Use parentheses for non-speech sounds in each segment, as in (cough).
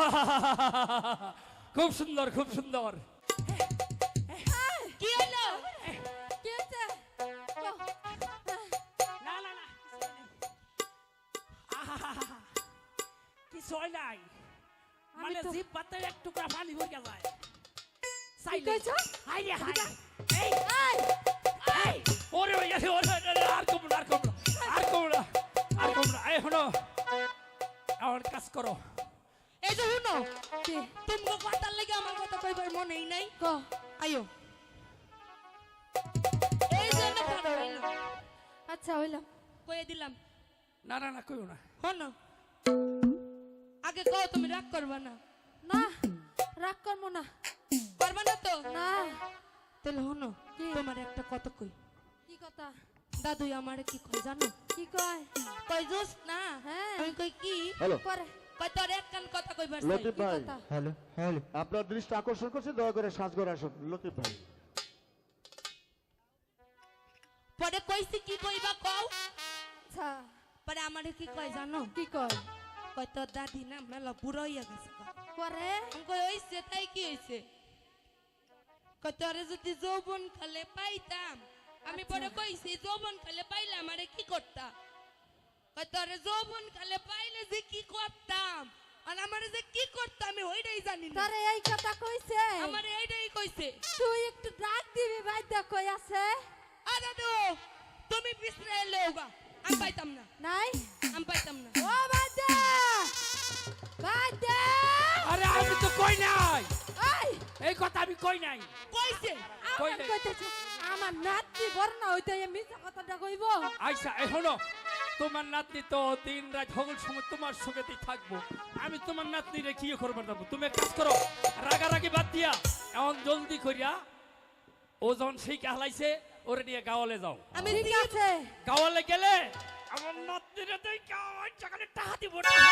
(laughs) খুব সুন্দর খুব সুন্দর। কি হলো? কি হচ্ছে? না না না আহাহাহা, কিছু হয় নাই। আমি মানে পাতে এক টুকরা পানি ভরে যায় কি কইছো? হাই রে হাই। এই। এই। এই। ওরে আর আর আর এই আমার কাজ করো। এই যে শুনো। তুমি কথার লাগে আমার কথা কইবার মনেই নাই। ক? আয়ো। এই জন্য ভালো হইল আচ্ছা হইলাম কয়ে দিলাম। না না না কইও না। হনো আগে কও তুমি রাগ করবা না। না রাগ করব না। করবা না তো? না। তাহলে হনো কি? তোমার একটা কথা কই। কি কথা? দাদু আমারে কি কই জানো? কি কয়? কই জোস না? হ্যাঁ। আমি কই কি? করে কই তোর এক কান কথা কইবার চাই। লতিফ কি ভাই। Hello hello. আপনার দৃষ্টি আকর্ষণ করছে দয়া করে সাজগরে আসুন। লতিফ ভাই। পরে কইছি কি কইবা কও? আচ্ছা পরে আমারে কি কয় জানো? কি কয়? কই তোর দাদি না মেলা বুড়ো হইয়া গেছে। করে কই হইছে তাই কি হইছে? তোরে যদি যৌবন কালে পাইতাম। আমি পরে কইছি যৌবন কালে পাইলে আমারে কি করতাম তোরে যৌবন কালে পাইলে যে কি করতাম? আর আমারে যে কি করতাম আমি ওইটাই জানি না। তারে এই কথা কইছে? আমারে এইটাই কইছে। তুই একটু ডাক দিবি ভাই দেখ কই আছে? আ দাদু তুমি পিছনে এলে আমি পাইতাম না। নাই? আমি পাইতাম না। ও বাদা বাদা আরে আমি তো কই নাই। এই! এই কথা আমি কই নাই। কইছে। কই আমার নাই। আমার নাতি না হইতে মিথ্যা কথাটা কইব। আইসা এই শোনো তোমার নাতনি তো দিন রাত হগল সময় তোমার সঙ্গেতেই থাকব। আমি তোমার নাতনি রে কি করবার যাব তুমি এক কাজ করো রাগারাগি বাদ দিয়া এমন জলদি করিয়া ও যখন সেই কাহলাইছে ওরে নিয়ে গাওয়ালে যাও। আমি ঠিক আছে। গাওয়ালে গেলে আমার নাতনি রে তুই গাওয়ার চাকালে টাকা দিব টাহা।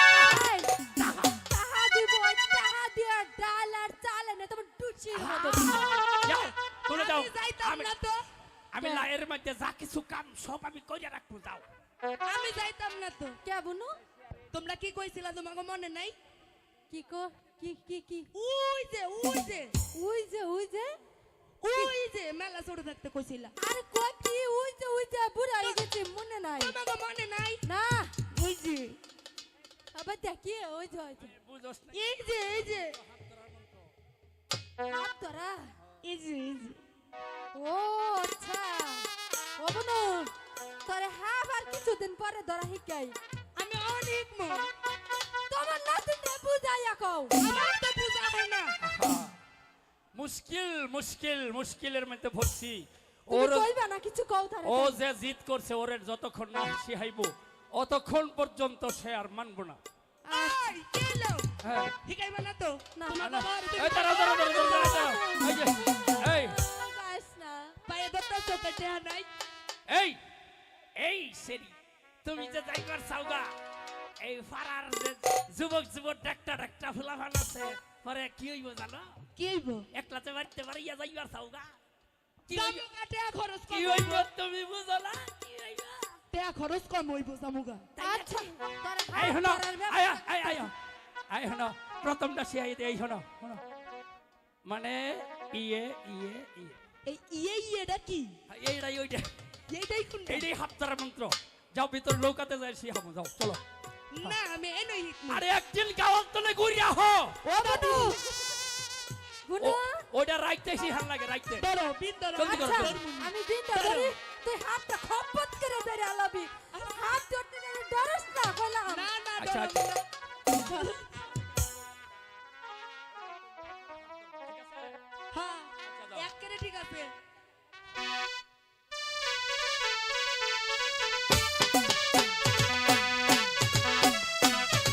দিব টাহা দিয়ে ডাল আর চাল এনে তোমার ডুচি যাও তুমি যাও। আমি তো। লাইয়ের মধ্যে যা কিছু কাম সব আমি করিয়া রাখব যাও। আমি যাইতাম না তো। কে বুনু? তোমরা কি কইছিলা তোমাকে মনে নাই? কি কো? কি কি কি? উই যে উই যে। উই যে উই যে? উই যে মেলা ছোট থাকতে কইছিলা। আরে কই কি? উই যে উই যে বুড়া হয়ে গেছে মনে নাই। তোমাকে মনে নাই? না। উই যে। আবার দেখি ওই যে ওই যে। এই যে এই যে। হাত ধরা। এই যে এই যে। ও আচ্ছা। ও তোরে হাবার কিছুদিন পরে ধরা শিকাই আমি অনেক মো। তোমার নাতিনে বুঝাইয়া কও। আমার তো বুঝা হয় না। মুশকিল মুশকিল মুশকিলের মধ্যে ভরছি ওর কইবা না কিছু কও তারে ও যে জিত করছে ওরে যতক্ষণ না শিহাইব অতক্ষণ পর্যন্ত সে আর মানবো না। আই কেলো হ্যাঁ। হিকাইবা না তো? না, না, এই দাঁড়াও, দাঁড়াও, দাঁড়াও, দাঁড়াও, দাঁড়াও, এই যে, এই, গাইস না। পায়ে দত্তা চোখে নাই। এই, এই, সেরি, তুমি যে যাই যাইবার চাওগা, এই ফারার যে যুবক যুবক ডাক্তার ডাক্তার ফুলাফান আছে পরে কি হইব জানো? কি হইব? একলাতে বাড়িতে বাড়িয়া যাইবার চাওগা। কি হইব? জামুগা টেহা খরচ কি হইব তুমি বুঝো না? কি হইব? টেহা খরচ কম হইব জামুগা আচ্ছা। তোরে এই ধরার আয়া আয় আয়। আয় শোনো প্রথমটা শিয়াই দে এই শোনো শোনো। মানে ইয়ে ইয়ে ইয়ে। এই ইয়ে ইয়েটা কি? এইটাই ওইটা। এইটাই কোনটা? এইটাই হাততারা মন্ত্র। যাও ভিতর নৌকাতে যায় সে হামো যাও চলো। না আমি এ নই আরে একদিন গাওয়াল তো না ঘুরিয়া হো। ও দাদু বুনু ওইটা রাইতে সে হাল লাগে রাইতে। ধরো বিন ধরো জলদি করো, আচ্ছা জলদি। আমি ধরি তুই হাতটা খপত করে ধরে আলাবি। হাত ধরতে গেলে ডরস না কইলাম না না আচ্ছা, ধরো। হ্যাঁ আচ্ছা, এক করে ঠিক আছে।